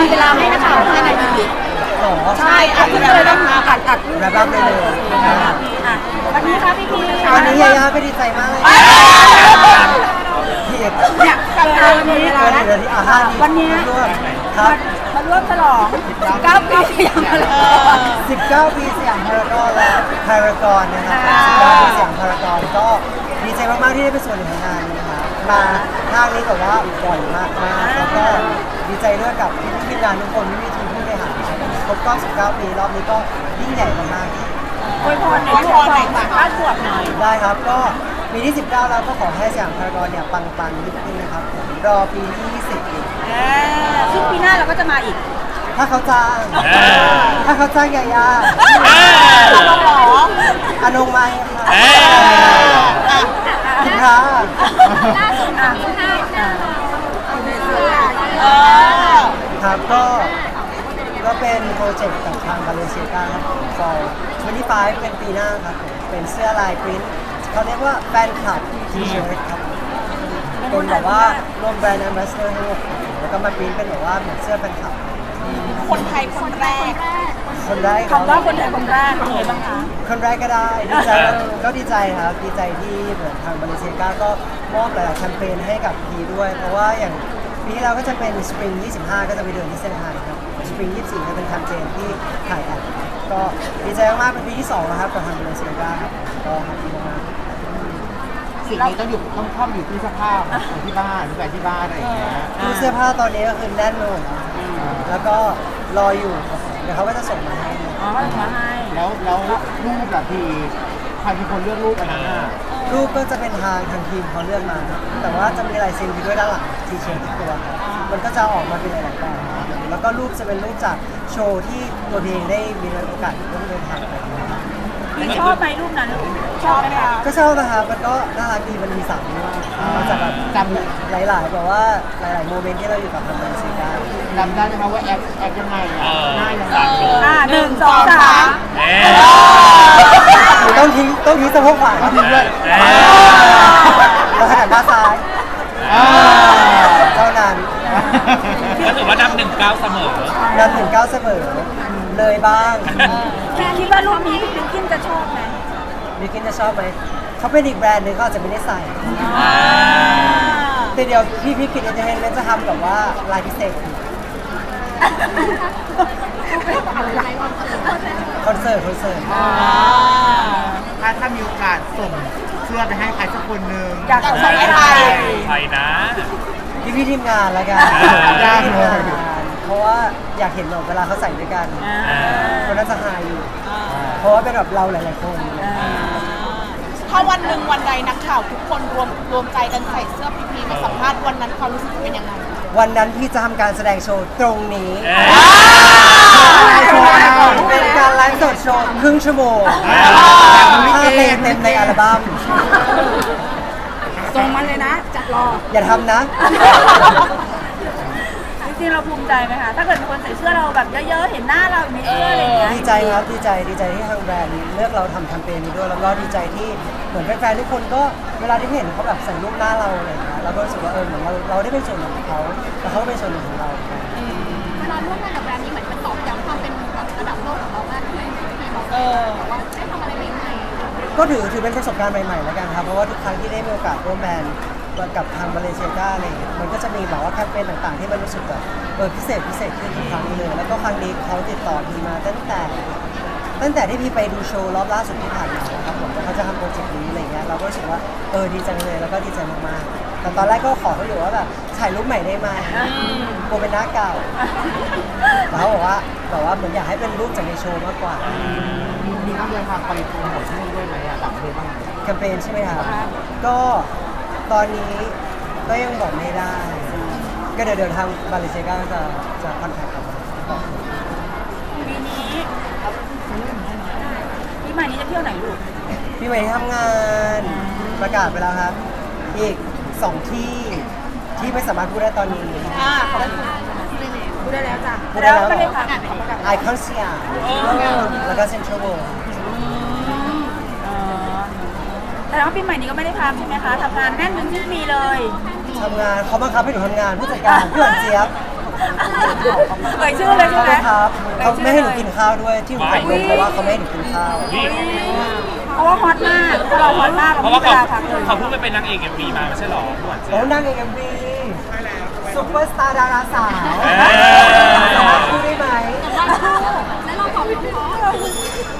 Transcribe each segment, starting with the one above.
มีเวลาให้นักข่าวแค่ไหนดีหรอใช่อาจจะเลยต้องอัดอัดรูปแบบรับได้เลยอะวันนี้ค่ะพี่พีวันนี้ยาย่าก็ดีใจมากเลยพี่เอกเนี่ยกับวันนี้เออเดี๋ยวที่อาห้าวันนี้ร่วมครับมาร่วมฉลอง9ปีอย่างไร19 ปีสยามพารากอนและพารากอนนะครับ19ปีสยามพารากอนก็ดีใจมากๆที่ได้เป็นส่วนหนึ่งของงานนี้นะครับมาห้างนี้แบบว่าบ่อยมากๆแล้วก็ดี ใจด้วยกับพี่พี่งานทุกคนที่มีทีมผู้บริหารครบรอบ19ปีรอบนี้ก็ยิ่งใหญ่มากๆ อวยพรหน่อยอวยพรหน่อยบ้านบวชหน่อย ได้ครับก็ปีที่ 19 แล้วก็ขอให้สยามพารากอนเนี่ยปังๆยิ่งขึ้นนะครับผมรอปีที่20อีกซึ่งปีหน้าเราก็จะมาอีกถ้าเขาจ้างเออ ถ้าเขาจ้างยายาเออ เราหรออนงไม้ค่ะเออคุณพระล่าสุดอะห้าเออ ครับก็ก็เป็นโปรเจกต์กับทางบาเลเซียกาครับผม for 25เป็นปีหน้าครับผมเป็นเสื้อลายปริ้นเขาเรียกว่าแฟนคลับทีเชิร์ตครับผมเป็นแบบว่ารวมแบรนด์แอมบาสเดอร์ทั้งหมดแล้วก็มาปริ้นเป็นแบบว่าเหมือนเสื้อแฟนคลับคนไทยคนแรกคนได้รับคำว่าคนไทยคนแรกเป็นไงบ้างคะ คนแรกก็ได้ดีใจก็ดีใจครับดีใจที่เหมือนทางบริเซกาก็มอบหลายๆแคมเปญให้กับพีด้วย เพราะว่าอย่าง ปีที่แล้วก็จะเป็น Spring 25 ก็จะไปเดินที่เซนทรัลครับ Spring 24 ก็เป็นแคมเปญที่ถ่ายแอดก็ดีใจมากๆเป็นปีที่2แล้วครับกับทางบริเซกาครับก็ขอบคุณมากสิ่งนี้ต้องอยู่ต้องครอบอยู่ที่สภาพอยู่ที่บ้านหรือแบบที่บ้านอะไรอย่างเงี้ยๆตู้เสื้อผ้าตอนนี้ก็คือแน่นไปหมดแล้วแล้วก็รออยู่ครับเดี๋ยวเขาก็จะส่งมาให้ อ๋อเขาส่งมาให้ แล้วแล้วรูปแบบทีใครเป็นคนเลือกรูปอันนั้นอะ รูปก็จะเป็นทางทางทีมเขาเลือกมา แต่ว่าจะมีลายเซ็นอยู่ด้วยด้านหลังทีเชิร์ตทุกตัวครับมันก็จะออกมาเป็นหลายๆแบบครับแล้วก็รูปจะเป็นรูปจากโชว์ที่ตัวเพลงได้มีโอกาสร่วมเดินทางไปพี่ชอบไหมรูปนั้นชอบไหมคะก็ชอบนะครับมันก็น่ารักดีมันมีสามรูปมันจะแบบจำหลายๆแบบว่าหลายๆโมเมนต์ที่เราอยู่กับทางบริษัทได้จำได้ไหมคะว่าแอปแอปยังไงอะเออหน้ายังไงอ่าหนึ่งสองสาม สะโพกขวาต้องทิ้งด้วยอแล้วหันหน้าซ้ายอ่าเท่านั้นก็ถือว่านำหนึ่งเก้าเสมอ นันถึงเก้าเสมอเลยบ้าง คิดคิดว่ารูปนี้พี่คิมจะชอบไหมบิกินจะชอบไหม เขาเป็นอีกแบรนด์หนึงเขาอาจจะไม่ได้ใส่อ่าแต่เดี๋ยวพี่พี่กินเอนเตอร์เทนเมนต์จะทำแบบว่าลายพิเศษคอนเสิร์ตคอนเสิร์ต ถ้าถ้ามีโอกาสส่งเสื้อไปให้ใครสักคนหนึ่งอยากส่งให้ใคร ใครนะ พี่พี่ทีมงานแล้วกันได้ทีมเลยงานเพราะว่าอยากเห็นแบบเวลาเขาใส่ด้วยกันอ่าคนน่าจะหายอยู่ เพราะว่าเป็นแบบเราหลาย ๆ คน ถ้าวันหนึ่งวันใดนักข่าวทุกคนรวมรวมใจกันใส่เสื้อพีพีมาสัมภาษณ์วันนั้นความรู้สึกเป็นยังไงวันนั้นพี่จะทำการแสดงโชว์ตรงนี้เอโชว์เป็นการไลฟ์สดโชว์ครึ่งชั่วโมงห้าเพลงเต็มในอัลบั้มส่งมาเลยนะ จัดรอ อย่าทำนะจ ริงๆเราภูมิใจไหมคะ ถ้าเกิดมีคนใส่เสื้อเราแบบเยอะๆ เห็นหน้าเราอยู่ในเสื้ออะไรอย่างเงี้ยดีใจครับดีใจดีใจที่ทางแบรนด์เลือกเราทำแคมเปญนี้ด้วยแล้วก็ดีใจที่เหมือนแฟนๆทุกคนก็เวลาที่เห็นเขาแบบใส่รูปหน้าเราอะไรอย่างเงี้ยเราก็รู้สึกว่าเออเหมือนเราเราได้เป็นส่วนหนึ่งของเขาแล้วเขาก็เป็นส่วนหนึ่งของเรา เวลาร่วมงานกับแบรนด์นี้เหมือนมันตอกย้ำความเป็นแบบระดับโลกของเรามากขึ้นที่บอกเออว่าได้ทำอะไรใหม่ก็ถือถือเป็นประสบการณ์ใหม่ๆแล้วกันครับเพราะว่าทุกครั้งที่ได้มีโอกาสร่วมแบรนด์ กับทางมาเลเซียก้าอะไรอย่างเงี้ยมันก็จะมีแบบว่าแคมเปญต่างๆ ที่มันรู้สึกแบบเออพิเศษพิเศษขึ้นทุกครั้งเลย แล้วก็ครั้งนี้เขาติดต่อพีมาตั้งแต่ ตั้งแต่ที่พี่ไปดูโชว์รอบล่าสุดที่ผ่านมานะครับผมแล้วเขาจะทำโปรเจกต์นี้อะไรเงี้ยเราก็รู้สึกว่าเออดีจังเลยแล้วก็ดีใจมากๆแต่ตอนแรกก็ขอเขาอยู่ว่าแบบถ่ายรูปใหม่ได้ไหมกลัวเป็นหน้าเก่าแต่เขาบอกว่าแบบว่าเหมือนอยากให้เป็นรูปจากในโชว์มากกว่ามีมีต้องเดินทางไปโปรโมทที่นู่นด้วยไหมอะต่างประเทศบ้างไหมแคมเปญใช่ไหมครับก็ ตอนนี้ก็ยังบอกไม่ได้ ก็เดี๋ยวเดี๋ยวทางบาเลเซียก็จะจะคอนแทคกับบอกปีนี้ปีใหม่นี้จะเที่ยวไหนลูกพี่ใหม่ทำงานประกาศไปแล้วครับ อีกสองที่ที่ไม่สามารถพูดได้ตอนนี้ อ่าขอบคุณพูดได้แล้วจ้ะพูดได้แล้วเหรอไม่ได้พักขอประกาศไอคอนสยามแล้วก็เซ็นทรัลเวิลด์ อ๋อ แต่ว่าปีใหม่นี้ก็ไม่ได้พักใช่ไหมคะทำงานแน่นเป็นที่มีเลยทำงานเขาบังคับให้หนูทำงานผู้จัดการพี่หวานเจี๊ยบเอ่ยชื่อเลยใช่ไหมครับเขาอ่ยชื่อไม่ให้หนูลยกินข้าวด้วยที่หนูตกลงเพราะว่าเขาไม่ให้หนูกินข้าวนี่เพราะว่าฮอตมากเพราะเราฮอตมากเพเราราะไม่ว่ามีเวเขาลาพักเลยเขาเพิ่งไปเป็นนางเอกเอ็มวีมาไม่ใช่หรอหวานเจี๊โอ้ยบนางเอกเอ็มวีซุปเปอร์สตาร์ดาราสาวเออสามารถพูดได้ไหม แล้วเราขอน้องเขา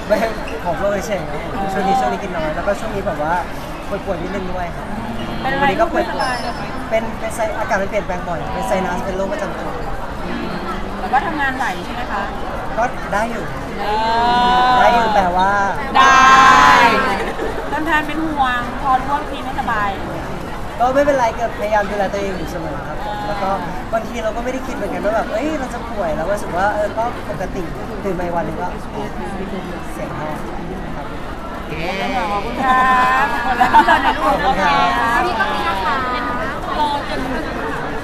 ไม่ผมเลยเฉยๆครับผมช่วงนี้ช่วงนี้กินน้อยแล้วก็ช่วงนี้แบบว่าป่วยๆนิดนึงด้วยครับเป็นอะไรวันนี้ก็ก็ป่วยไม่สบายๆเป็นเป็นไซอากาศมันเปลี่ยนแปลงบ่อยเป็นไซนัสเป็นโรคประจำตัวแต่ก็ทำงานไหวใช่ไหมคะก็ได้อยู่ ได้อยู่แต่ว่าได้ต้นทานเป็นห่วงพอรู้ว่าพี่ไม่สบาย ก็ไม่เป็นไรเกิดพยายามดูแลตัวเองอยู่เสมอครับผมแล้วก็บางทีเราก็ไม่ได้คิดเหมือนกันว่าแบบเอ้ยเราจะป่วยแล้วก็รู้สึกว่าเออก็ปกติตื่นมาอีกวันหนึงก็เสียงแห้งครับเย้ขอบคุณครับขอบคุณแล้วพี่ตอนในรูปโอเครับพี่ก็มีนะคะรอจน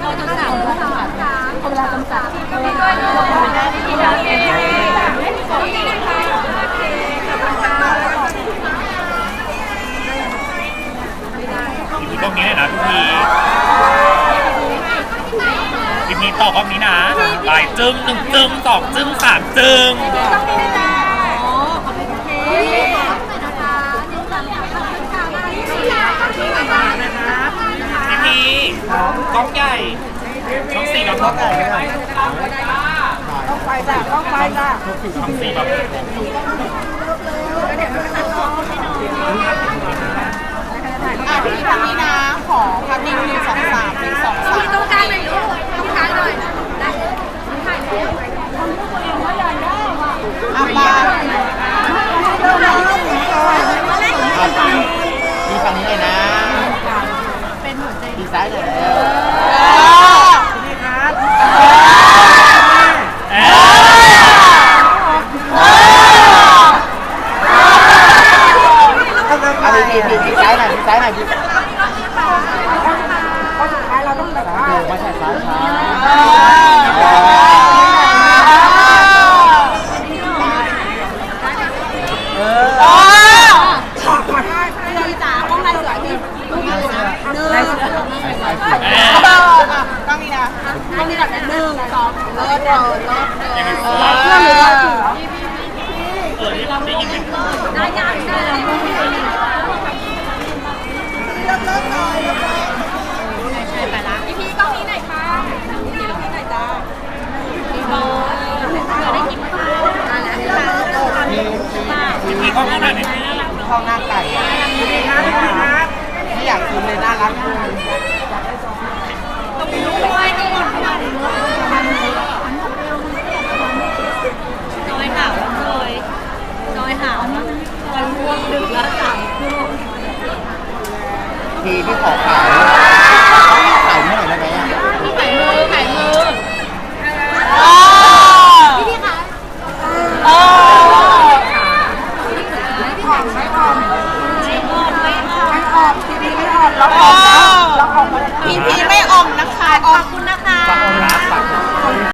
รอจนสามทุ่มค่ะเวลาจำกัดก็มีด้วยไม่ได้ที่เราเองขอบคุณนะคะ อยู่ตรงนี้เลยนะพี่พีพี่พีต่อกล้องนี้นะไป จึงหนึ่งจึงสองจึงสามจึงต้องมีด้วยนะอ๋อขอบคุณค่ะนะคะหนึ่งสองสามขอบคุณค่ะมาที่สี่ขอบคุณค่ะนะคะพี่พีกล้องใหญ่ช่องสี่แบบก็ไก่นะครับต้องไปจ้ะต้องไปจ้ะช่องสี่แบบ อะพี่ทางนี้นะ ขอภาพนิ่งหนึ่งสองสามหนึ่งสองสาม พี่ต้องการหน่อยลูกต้องการหน่อยได้ถ่ายแล้ว อะมา มีฝั่งนี้เลยนะ เป็น หัวใจดีไซน์เลยเร็ว เออ เอ๊ ทำน้ำ เอา ลาย ดีดีดีไซน์หน่อยดีไซน์หน่อยดี เพราะสุดท้ายเราต้องแบบว่า ดูมาใส่ซ้ายช้า เออ เออ พี่จ๋ากล้องในสวยพี่ลูกอยู่นะหนึ่ง เอ๊ะ เอออะกล้องนี้นะ กล้องนี้แบบหนึ่งสองเลิศเลิศเลิศ ยังไง เอ ส อ วย เครื่องหรือว่า เออได้ยินไหม ได้ยังได้พี่พี่กล้องนี้หน่อยค่ะพี่กล้องนี้หน่อยจ้าพี่บอลเราได้กินข้าวมาแล้ว มี ข้องหน่อยพี่พีข้าวหน้าไก่อะไม่อยากกินเลยน่ารักเลยน้